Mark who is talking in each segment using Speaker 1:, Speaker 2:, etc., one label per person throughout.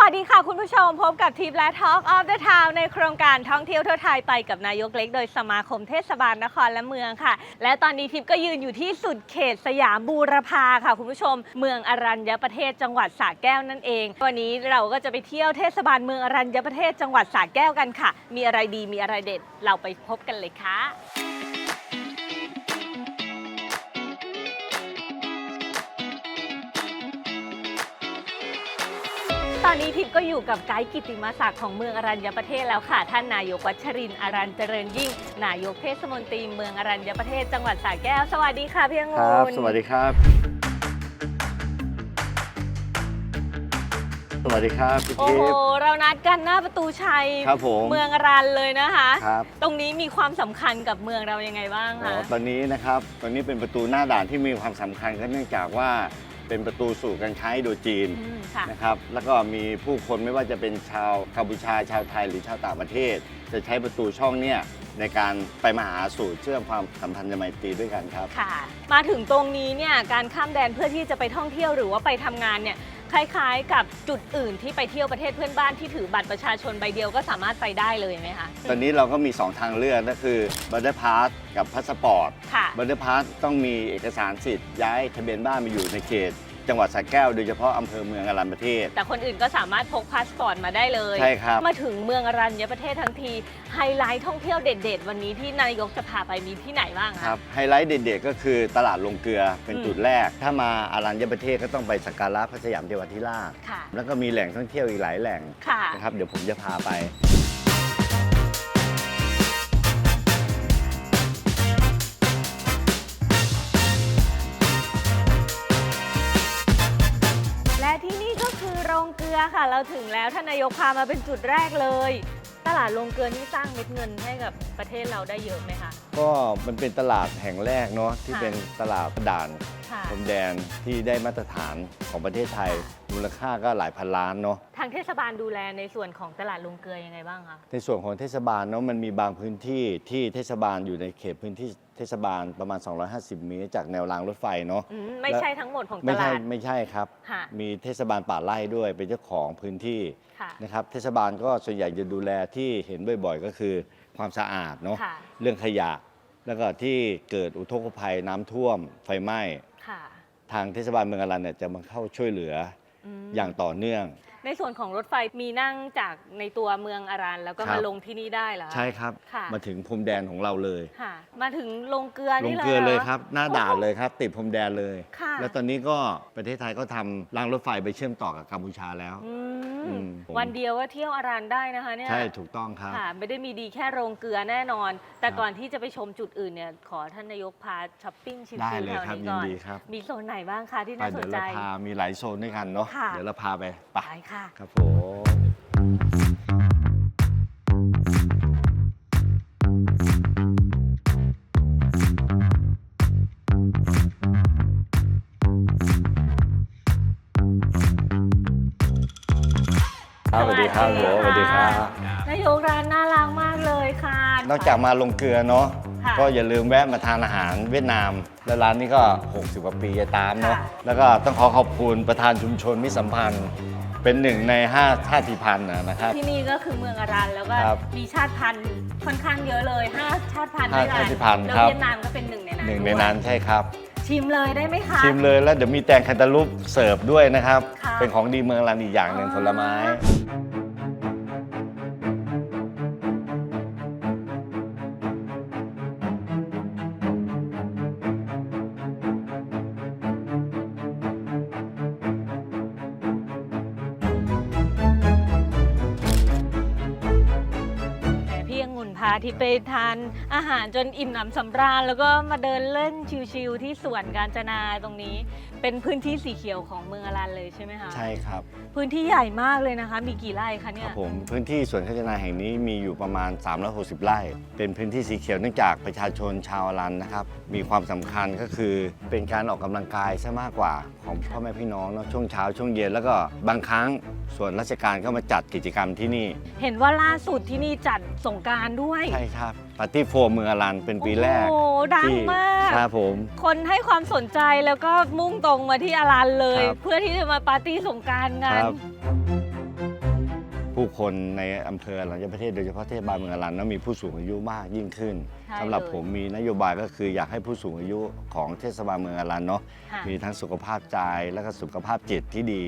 Speaker 1: วัสดีค่ะคุณผู้ชมพบกับทิปและ Talk of the Town ในโครงการท่องเที่ยวทั่วไทยไปกับนายกเล็ก โดยสมาคมเทศบาลนครและเมืองค่ะ และตอนนี้ทิปก็ยืนอยู่ที่สุดเขตสยามบูรพาค่ะ คุณผู้ชม เมืองอรัญญประเทศจังหวัดสระแก้วนั่นเอง วันนี้เราก็จะไปเที่ยวเทศบาลเมืองอรัญญประเทศจังหวัดสระแก้วกันค่ะ มีอะไรดีมีอะไรเด็ดเราไปพบกันเลยค่ะ ตอนนี้ทิพย์ก็อยู่กับไกด์กิติมาศักดิ์ของเมืองอรัญญประเทศแล้วค่ะ ท่านนายกวัชรินทร์อรัญเจริญยิ่ง นายกเทศมนตรีเมืองอรัญญประเทศจังหวัดสระแก้ว สวัสดีค่ะพี่องุ่
Speaker 2: ครับ
Speaker 1: น
Speaker 2: สวัสดีครับ สวัสดีครับพี่
Speaker 1: โอ้
Speaker 2: ทิ
Speaker 1: โห
Speaker 2: พย์
Speaker 1: เรานัดกันหน้าประตูชัย
Speaker 2: ครับผม
Speaker 1: เมืองอรัญเลยนะคะ
Speaker 2: ครับ
Speaker 1: ตรงนี้มีความสำคัญกับเมืองเรายังไงบ้าง
Speaker 2: อ๋อ
Speaker 1: คะ
Speaker 2: ตอนนี้นะครับ ตอนนี้เป็นประตูหน้าด่านที่มีความสำคัญก็เนื่องจากว่า เป็นประตูสู่การค้าอินโดจีน
Speaker 1: อืมค่ะ
Speaker 2: นะครับ แล้วก็มีผู้คนไม่ว่าจะเป็นชาวกัมพูชาชาวไทยหรือชาวต่างประเทศ จะใช้ประตูช่องเนี่ย ในการไปมาหาสู่เชื่อมความสัมพันธ์ไมตรีด้วยกันครับ
Speaker 1: ค่ะ มาถึงตรงนี้เนี่ยการข้ามแดนเพื่อที่จะไปท่องเที่ยวหรือว่าไปทำงานเนี่ยคล้ายๆ กับจุดอื่นที่ไปเที่ยวประเทศเพื่อนบ้านที่ถือบัตรประชาชนใบเดียวก็สามารถไปได้เลยไหมคะ
Speaker 2: ตอนนี้เราก็มี 2 ทางเลือกก็คือบัตเตอร์พาสกับพาสปอร์ต
Speaker 1: ค่ะ
Speaker 2: บัตเตอร์พาสต้องมีเอกสารสิทธิ์ย้ายทะเบียนบ้านมาอยู่ในเขต จังหวัดสระแก้วโดยเฉพาะอำเภอเมืองอรัญญประเทศ
Speaker 1: แต่คนอื่นก็สามารถพกพาสปอร์ตมาได้เลย
Speaker 2: ใช่ครับ
Speaker 1: มาถึงเมืองอรัญญประเทศทั้งที ไฮไลท์ท่องเที่ยวเด็ด ๆ วันนี้ที่นายกจะพาไปมีที่ไหนบ้าง
Speaker 2: ค
Speaker 1: คะ
Speaker 2: รับไฮไลท์เด็ดๆก็คือตลาดลงเกลือเป็น
Speaker 1: อืม
Speaker 2: จุดแรก ถ้ามาอารัญญประเทศก็ต้องไปสักการะพระสยามเทวทิราช
Speaker 1: ค่ะ
Speaker 2: แล้วก็มีแหล่งท่องเที่ยวอีกหลายแหล่ง
Speaker 1: ค่ะ
Speaker 2: นะครับเดี๋ยวผมจะพาไป
Speaker 1: รือค่ะเราถึงแล้วท่านนายกพามาเป็นจุดแรกเลย ตลาดลงเกลือนี่สร้างเม็ดเงินให้กับประเทศเราได้เยอะไหมคะ
Speaker 2: ก็มันเป็นตลาดแห่งแรกเนาะที่
Speaker 1: ค่ะ
Speaker 2: เป็นตลาดด่าน
Speaker 1: ค่ะ
Speaker 2: พรมแดนที่ได้มาตรฐานของประเทศไทย มูลค่าก็หลายพันล้านเนาะ
Speaker 1: ทางเทศบาลดูแลในส่วนของตลาดโรงเกลือยังไงบ้างคะ
Speaker 2: ในส่วนของเทศบาลเนาะมันมีบางพื้นที่ที่เทศบาลอยู่ในเขตพื้นที่เทศบาลประมาณ 250 เมตร จากแนวรางรถไฟเนาะ
Speaker 1: อืมไม่ใช่ทั้งหมดของต
Speaker 2: ไม่ใช่
Speaker 1: ลาด
Speaker 2: ไม่ใช่ครับ
Speaker 1: ค่ะ
Speaker 2: มีเทศบาลป่าไร่ด้วยเป็นเจ้าของพื้นที่
Speaker 1: ค่ะ
Speaker 2: นะครับเทศบาลก็ส่วนใหญ่จะดูแลที่เห็นบ่อยๆ ก็คือความสะอาดเนาะ
Speaker 1: ค่ะ
Speaker 2: เรื่องขยะ แล้วก็ที่เกิดอุทกภัยน้ำท่วมไฟไหม้
Speaker 1: ค่ะ
Speaker 2: ทางเทศบาลเมืองอรันเนี่ยจะมาเข้าช่วยเหลือ
Speaker 1: ม
Speaker 2: อย่างต่อเนื่อง
Speaker 1: ในส่วนของรถไฟมีนั่งจากในตัวเมืองอารันแล้วก็
Speaker 2: ครั
Speaker 1: มา
Speaker 2: บ
Speaker 1: ลงที่นี่ได้เหรอ
Speaker 2: ใช่ครับ
Speaker 1: ค่ะ
Speaker 2: มาถึงพรมแดนของเราเลย
Speaker 1: ค่ะมาถึงลงเกลือ
Speaker 2: ล
Speaker 1: นี่
Speaker 2: ง
Speaker 1: เลย
Speaker 2: เกลือเลย
Speaker 1: หร
Speaker 2: ครับ หน้าด่านเลยครับ ติดพรมแดนเลย
Speaker 1: ค่ะ
Speaker 2: แล้วตอนนี้ก็ประเทศไทยก็ทำรางรถไฟไปเชื่อมต่อกับกัมพูชาแล้ว
Speaker 1: อืม
Speaker 2: อืม
Speaker 1: วันเดียวก็เที่ยวอารันได้นะคะเนี่ย
Speaker 2: ใช่ถูกต้องครับ
Speaker 1: ค่ะไม่ได้มีดีแค่โรงเกลือแน่นอน แต่
Speaker 2: ครับ
Speaker 1: ก่อนที่จะไปชมจุดอื่นเนี่ยขอท่านนายกพาช้อปปิ้งชิม
Speaker 2: ได้
Speaker 1: ชิม
Speaker 2: เล
Speaker 1: แถ
Speaker 2: ยวครับ
Speaker 1: นี้
Speaker 2: ยิ
Speaker 1: ก่
Speaker 2: น
Speaker 1: อน
Speaker 2: ดีครับ
Speaker 1: มีโซนไหนบ้างคะที่
Speaker 2: ไป
Speaker 1: น่าส
Speaker 2: เดี๋
Speaker 1: น
Speaker 2: ยว
Speaker 1: ใจ
Speaker 2: เราพามีหลายโซนด้วยกันเนาะ
Speaker 1: ค่ะ
Speaker 2: เดี๋ยวเราพาไปไป
Speaker 1: ไปค่ะ
Speaker 2: ครับผม สวัสดีครับผมสวัสดีครับ
Speaker 1: นายกร้านน่ารักมากเลยค่ะ
Speaker 2: นอกจากมาลงเกลือเนาะ
Speaker 1: ค่ะ
Speaker 2: ก็อย่าลืมแวะมาทานอาหารเวียดนาม แล้วร้านนี้ก็ 60 กว่าปีจะตามเนาะ
Speaker 1: ค่ะ
Speaker 2: แล้วก็ต้องขอขอบคุณประธานชุมชนมิตรสัมพันธ์ เป็นหนึ่งใน5ชาติพันธุ์นะนะครับ
Speaker 1: ที่นี่ก็คือเมืองอารันแล้วก็
Speaker 2: ครับ
Speaker 1: มีชาติพันธุ์ค่อนข้างเยอะเลยห้าชาติพันธุ์
Speaker 2: ห้า
Speaker 1: ด้วยกัน
Speaker 2: ชาติพันธุ์
Speaker 1: แล้ว
Speaker 2: ครับ
Speaker 1: เวียดนามก็เป็นหนึ่งในนั้น
Speaker 2: หนึ่ง
Speaker 1: ด้วย
Speaker 2: ในนั้นใช่ครับ
Speaker 1: ชิมเลยได้ไหมคะ
Speaker 2: ชิมเลยแล้วเดี๋ยวมีแตงแคนตาลูปเสิร์ฟด้วยนะครับ
Speaker 1: ค่ะ
Speaker 2: เป็นของดีเมืองรันอีกอย่างหนึ่ง
Speaker 1: อ๋อ
Speaker 2: ผลไม้
Speaker 1: พี่องุ่นพาที่ไปทานอาหารจนอิ่มหนำสำราญ แล้วก็มาเดินเล่นชิลๆที่สวนกาญจนาตรงนี้ เป็นพื้นที่สีเขียวของเมืองอารันเลยใช่ไหมคะ
Speaker 2: ใช่ครับ
Speaker 1: พื้นที่ใหญ่มากเลยนะคะ มีกี่ไร่คะ
Speaker 2: ค
Speaker 1: เนี่
Speaker 2: รั
Speaker 1: ย
Speaker 2: บผมพื้นที่สวนข้าวนาแห่งนี้มีอยู่ประมาณ 360 ไร่ เป็นพื้นที่สีเขียวเนื่องจากประชาชนชาวอรันนะครับ มีความสำคัญก็คือเป็นการออกกำลังกายซะมากกว่าของพ่อแม่พี่น้องเนาะช่วงเช้าช่วงเย็นแล้วก็บางครั้งส่วนราชการก็มาจัดกิจกรรมที่นี่
Speaker 1: เห็นว่าล่าสุดที่นี่จัดสงกรารด้วย
Speaker 2: ใช่ครับปาร์ตี้โฟมเมืองอรันเป็นปีแรก
Speaker 1: โอ้โหดัง
Speaker 2: ที่
Speaker 1: มาก
Speaker 2: ครับผม
Speaker 1: คนให้ความสนใจแล้วก็มุ่งตรงมาที่อารันเลย
Speaker 2: ครับ
Speaker 1: เพื่อที่จะมาปาร์ตี้สงกราร
Speaker 2: ค
Speaker 1: กัน
Speaker 2: รับ ผู้คนในอำเภออรัญญประเทศโดยเฉพาะเทศบาลเมืองอรัญนั้นมีผู้สูงอายุมากยิ่งขึ้น
Speaker 1: ใช่
Speaker 2: สำหรับ
Speaker 1: เลย
Speaker 2: ผมมีนโยบายก็คืออยากให้ผู้สูงอายุของเทศบาลเมืองอรัญเนาะ
Speaker 1: ค่ะ
Speaker 2: มีทั้งสุขภาพใจและก็สุขภาพจิตที่ดี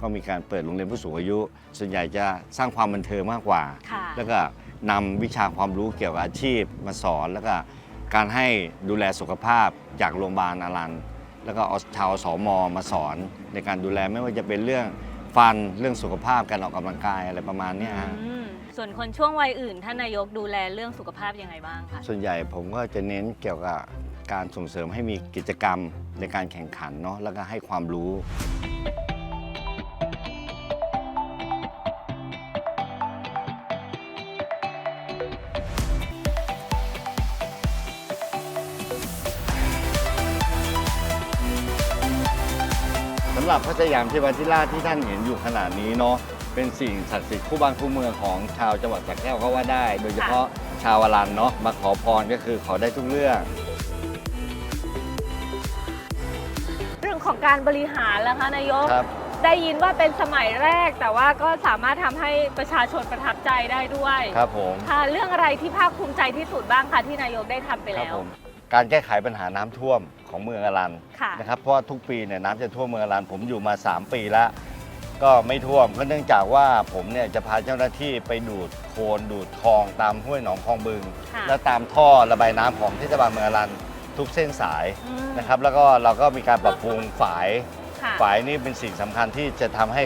Speaker 2: ก็มีการเปิดโรงเรียนผู้สูงอายุ ส่วนใหญ่จะสร้างความบันเทิงมากกว่า
Speaker 1: ค่ะ
Speaker 2: แล้วก็ นำวิชาความรู้เกี่ยวกับอาชีพมาสอน แล้วก็การให้ดูแลสุขภาพจากโรงพยาบาลอารันแล้วก็เอาชาวสมมาสอนในการดูแลไม่ว่าจะเป็นเรื่องฟันเรื่องสุขภาพการออกกำลังกายอะไรประมาณเนี้ยฮะ
Speaker 1: อืมส่วนคนช่วงวัยอื่น ท่านนายกดูแลเรื่องสุขภาพยังไงบ้างคะ
Speaker 2: ส่วนใหญ่ผมก็จะเน้นเกี่ยวกับการส่งเสริมให้มีกิจกรรมในการแข่งขันเนาะแล้วก็ให้ความรู้ หรับพระสยามเทวาธิราชที่ท่านเห็นอยู่ขนาดนี้เนาะเป็นสิ่งศักดิ์สิทธิ์คู่บ้านคู่เมืองของชาวจังหวัดสระแก้วก็ว่าได้ โดยเฉพาะชาวอรันเนาะมาขอพรก็คือขอได้ทุกเรื่อง
Speaker 1: เรื่องของการบริหารแล้วคะนายก
Speaker 2: ครับ
Speaker 1: ได้ยินว่าเป็นสมัยแรก แต่ว่าก็สามารถทำให้ประชาชนประทับใจได้ด้วย
Speaker 2: ครับผม
Speaker 1: ค่ะเรื่องอะไรที่ภาคภูมิใจที่สุดบ้างคะที่นายกได้ทำไป
Speaker 2: ครับ
Speaker 1: แล้ว
Speaker 2: ผมการแก้ไขปัญหาน้ำท่วม ของเมืองอรัน
Speaker 1: ค่ะ
Speaker 2: นะครับเพราะว่าทุกปีเนี่ยน้ำจะท่วมเมืองอรันผมอยู่มา 3 ปีแล้ว ก็ไม่ท่วมก็เนื่องจากว่าผมเนี่ยจะพาเจ้าหน้าที่ไปดูดโคลนดูดคลองตามห้วยหนองคลองบึง
Speaker 1: ค่ะ
Speaker 2: และตามท่อระบายน้ำของเทศบาลเมืองอรันทุกเส้นสาย
Speaker 1: อืม
Speaker 2: นะครับแล้วก็เราก็มีการปรับปรุงฝาย
Speaker 1: ค่ะ
Speaker 2: ฝายนี่เป็นสิ่งสำคัญที่จะทำให้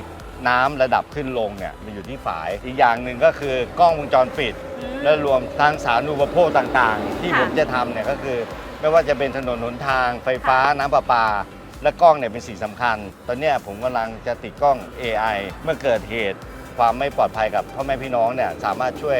Speaker 2: น้ำระดับขึ้นลงเนี่ยมันอยู่ที่ฝายอีกอย่างหนึ่งก็คือกล้องวงจรปิด
Speaker 1: อืม
Speaker 2: และรวมทั้งสาธารณูปโภคต่างๆ ที่
Speaker 1: ค่ะ
Speaker 2: ผมจะทำเนี่ยก็คือ ไม่ว่าจะเป็นถนนหนทางไฟฟ้าน้ำประปา และกล้องเนี่ยเป็นสิ่งสำคัญ ตอนเนี้ยผมกำลังจะติดกล้อง AI เมื่อเกิดเหตุความไม่ปลอดภัยกับพ่อแม่พี่น้องเนี่ยสามารถช่วย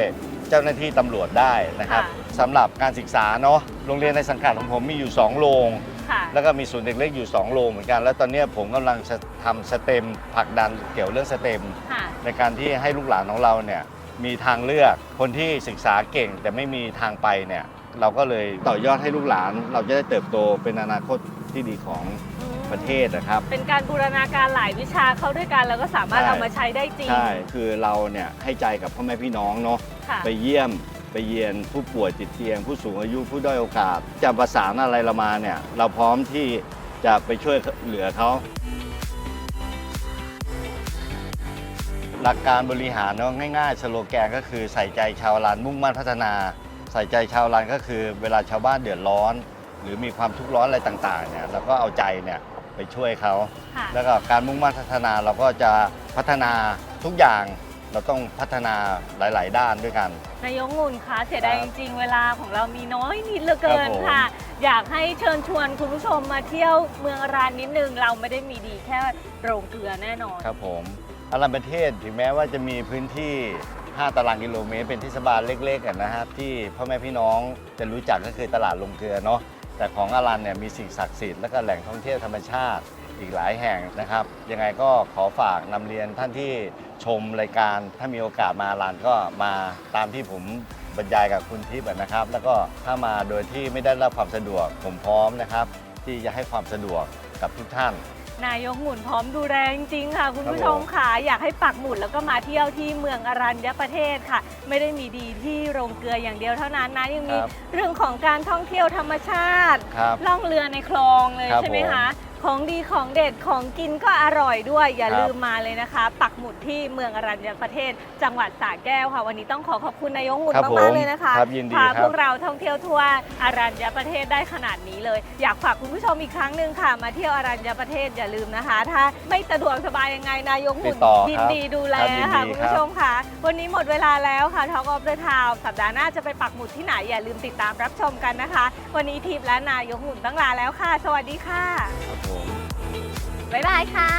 Speaker 2: เจ้าหน้าที่ตำรวจได้นะครับ
Speaker 1: ค่ะ
Speaker 2: สำหรับการศึกษาเนาะโรงเรียนในสังกัดของผมมีอยู่ 2 โรง
Speaker 1: ค่ะ
Speaker 2: แล้วก็มีศูนย์เด็กเล็กอยู่ 2 โรงเหมือนกัน แล้วตอนเนี้ยผมกำลังจะทำสเต็มผลักดันเกี่ยวเรื่องสเต็ม
Speaker 1: ค่ะ
Speaker 2: ในการที่ให้ลูกหลานของเราเนี่ยมีทางเลือกคนที่ศึกษาเก่งแต่ไม่มีทางไปเนี่ย เราก็เลยต่อยอดให้ลูกหลาน เราจะได้เติบโตเป็นอนาคตที่ดีของ
Speaker 1: อืม
Speaker 2: ประเทศนะครับ
Speaker 1: เป็นการบูรณาการหลายวิชาเข้าด้วยกันแล้วก็สามารถ
Speaker 2: ใช่
Speaker 1: เอามาใช้ได้จริง
Speaker 2: ใช่คือเราเนี่ยให้ใจกับพ่อแม่พี่น้องเนาะ
Speaker 1: ค่ะ
Speaker 2: ไปเยี่ยมไปเยียนผู้ป่วยติดเตียง ผู้สูงอายุผู้ด้อยโอกาส จะประสานอะไรเรามาเนี่ย เราพร้อมที่จะไปช่วยเหลือเขาหลักการบริหารเนาะง่ายๆสโลแกนก็คือใส่ใจชาวร้านมุ่งมั่นพัฒนา ใส่ใจชาวร้านก็คือ เวลาชาวบ้านเดือดร้อน หรือมีความทุกข์ร้อนอะไรต่างๆเนี่ยเราก็เอาใจเนี่ยไปช่วยเขา
Speaker 1: ค่ะ
Speaker 2: แล้วก็การมุ่งมั่นพัฒนาเราก็จะพัฒนาทุกอย่างเราต้องพัฒนาหลาย ๆ ด้านด้วยกัน
Speaker 1: นายกงุ่นคะเสียดาย
Speaker 2: ค
Speaker 1: จ
Speaker 2: รับ
Speaker 1: ริงๆ เวลาของเรามีน้อยนิดเหลือเกิน
Speaker 2: ครับผม
Speaker 1: ค่ะ อยากให้เชิญชวนคุณผู้ชมมาเที่ยวเมืองรานนิดนึง เราไม่ได้มีดีแค่โรงเกลือแน่นอน
Speaker 2: ครับผมอารันประเทศถึงแม้ว่าจะมีพื้นที่ 5 ตารางกิโลเมตร เป็นเทศบาลเล็กๆอะนะฮะที่พ่อแม่พี่น้องจะรู้จักก็คือตลาดลงเกลือเนาะแต่ของอารันเนี่ยมีสิ่งศักดิ์สิทธิ์และก็แหล่งท่องเที่ยวธรรมชาติอีกหลายแห่งนะครับ ยังไงก็ขอฝากนำเรียนท่านที่ชมรายการถ้ามีโอกาสมาอารันก็มาตามที่ผมบรรยายกับคุณทิพย์นะครับ แล้วก็ถ้ามาโดยที่ไม่ได้รับความสะดวกผมพร้อมนะครับ ที่จะให้ความสะดวกกับทุกท่าน
Speaker 1: นายกหมุนพร้อมดูแลจริงๆค่ะ คุณผู้ชม
Speaker 2: ครับผม
Speaker 1: ค่ะ อยากให้ปักหมุดแล้วก็มาเที่ยวที่เมืองอรัญญประเทศค่ะ ไม่ได้มีดีที่โรงเกลืออย่างเดียวเท่านั้นนะยังมี
Speaker 2: ครับ
Speaker 1: เรื่องของการท่องเที่ยวธรรมชาติ
Speaker 2: ครับ
Speaker 1: ล่องเรือในคลองเลย
Speaker 2: ครับ
Speaker 1: ใช่ไหม
Speaker 2: ผม
Speaker 1: คะ ของดีของเด็ดของกินก็อร่อยด้วย อย่า
Speaker 2: ครับ
Speaker 1: ลืมมาเลยนะคะ ปักหมุดที่เมืองอรัญญประเทศ จังหวัดสระแก้วค่ะ วันนี้ต้องขอขอบคุณนายกหมุน
Speaker 2: ครับผม
Speaker 1: มากๆเลยนะคะ
Speaker 2: ครับยินดี
Speaker 1: พา
Speaker 2: ครับ
Speaker 1: พวกเราท่องเที่ยวทั่วอรัญญประเทศได้ขนาดนี้เลย อยากฝากคุณผู้ชมอีกครั้งหนึ่งค่ะ มาเที่ยวอรัญญประเทศอย่าลืมนะคะ ถ้าไม่สะดวกสบายยังไงนายกหมุน
Speaker 2: ติดต่อครับ
Speaker 1: ยินดีดูแล
Speaker 2: ครับยินดี
Speaker 1: ค่ะ
Speaker 2: ครับ
Speaker 1: คุณผู้ชมค่ะวันนี้หมดเวลาแล้วค่ะ Talk of the Town สัปดาห์หน้าจะไปปักหมุดที่ไหนอย่าลืมติดตามรับชมกันนะคะ วันนี้ทิพย์และนายกหมุนต้องลาแล้วค่ะ สวัสดีค่ะ
Speaker 2: ครับผม
Speaker 1: บ๊ายบายค่ะ